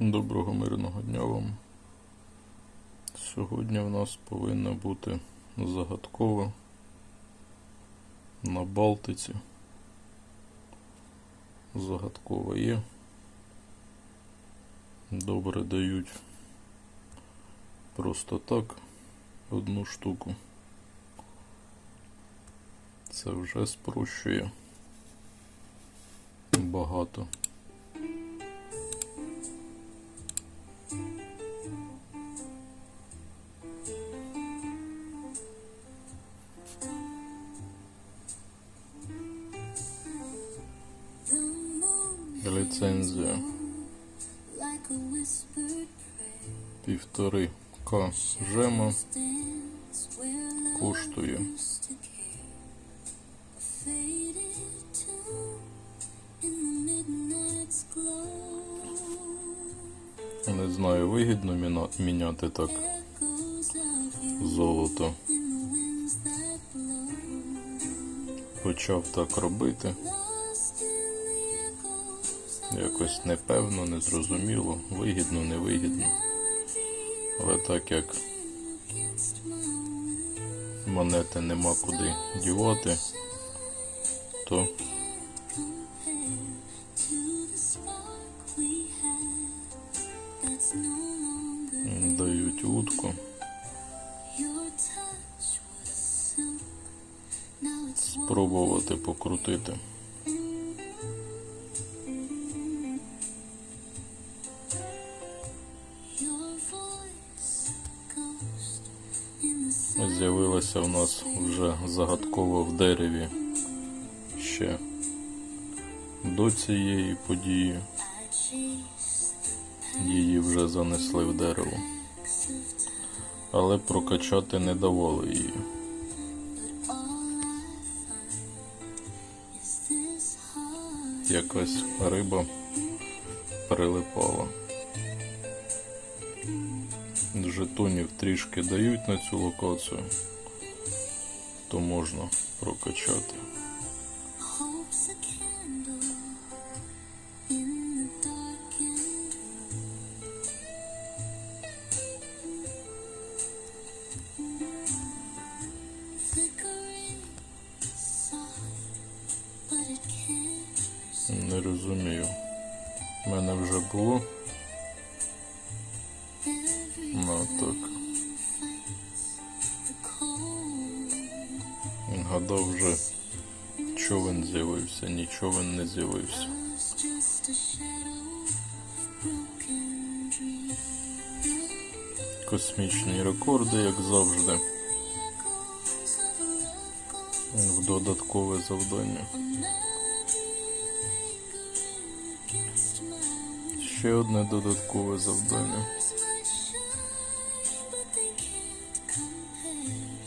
Доброго мирного дня вам. Сьогодні в нас повинна бути загадкова на Балтиці. Загадкова є. Добре дають просто так одну штуку. Це вже спрощує багато. Ліцензія півтори К жема коштує не знаю, вигідно міняти так золото. Почав так робити. Якось непевно, незрозуміло, вигідно, невигідно. Але так як монети нема куди дівати, то дають утку. Спробувати покрутити. З'явилася в нас вже загадково в дереві ще до цієї події. Її вже занесли в дерево. Але прокачати не давали її. Якась риба прилипала. Жетонів трішки дають на цю локацію, то можна прокачати. Не розумію. У мене вже було. Ну так. Гадав вже човен з'явився, ні човен не з'явився. Космічні рекорди, як завжди. В додаткове завдання. Ще одне додаткове завдання.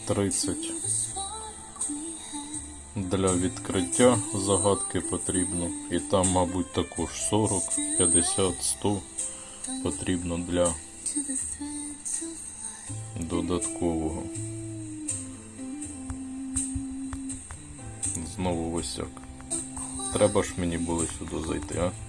30. Для відкриття загадки потрібно. І там, мабуть, також 40, 50, 100 потрібно для додаткового. Знову ось як. Треба ж мені було сюди зайти, а?